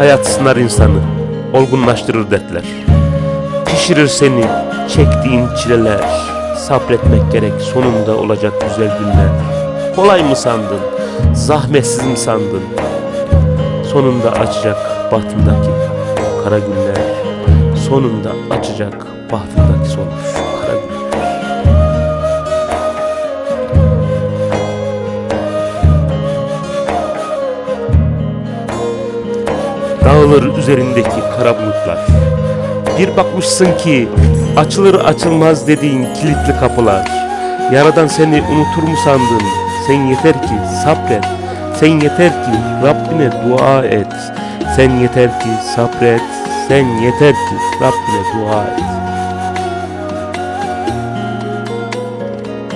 Hayat sınar insanı, olgunlaştırır dertler. Pişirir seni çektiğin çileler. Sabretmek gerek sonunda olacak güzel günler. Kolay mı sandın, zahmetsiz mi sandın? Sonunda açacak bahtındaki kara günler. Sonunda açacak bahtındaki solmuş Dağılır üzerindeki kara bulutlar. Bir bakmışsın ki açılır açılmaz dediğin kilitli kapılar. Yaradan seni unutur mu sandın? Sen yeter ki sabret. Sen yeter ki Rabbine dua et. Sen yeter ki sabret. Sen yeter ki Rabbine dua et.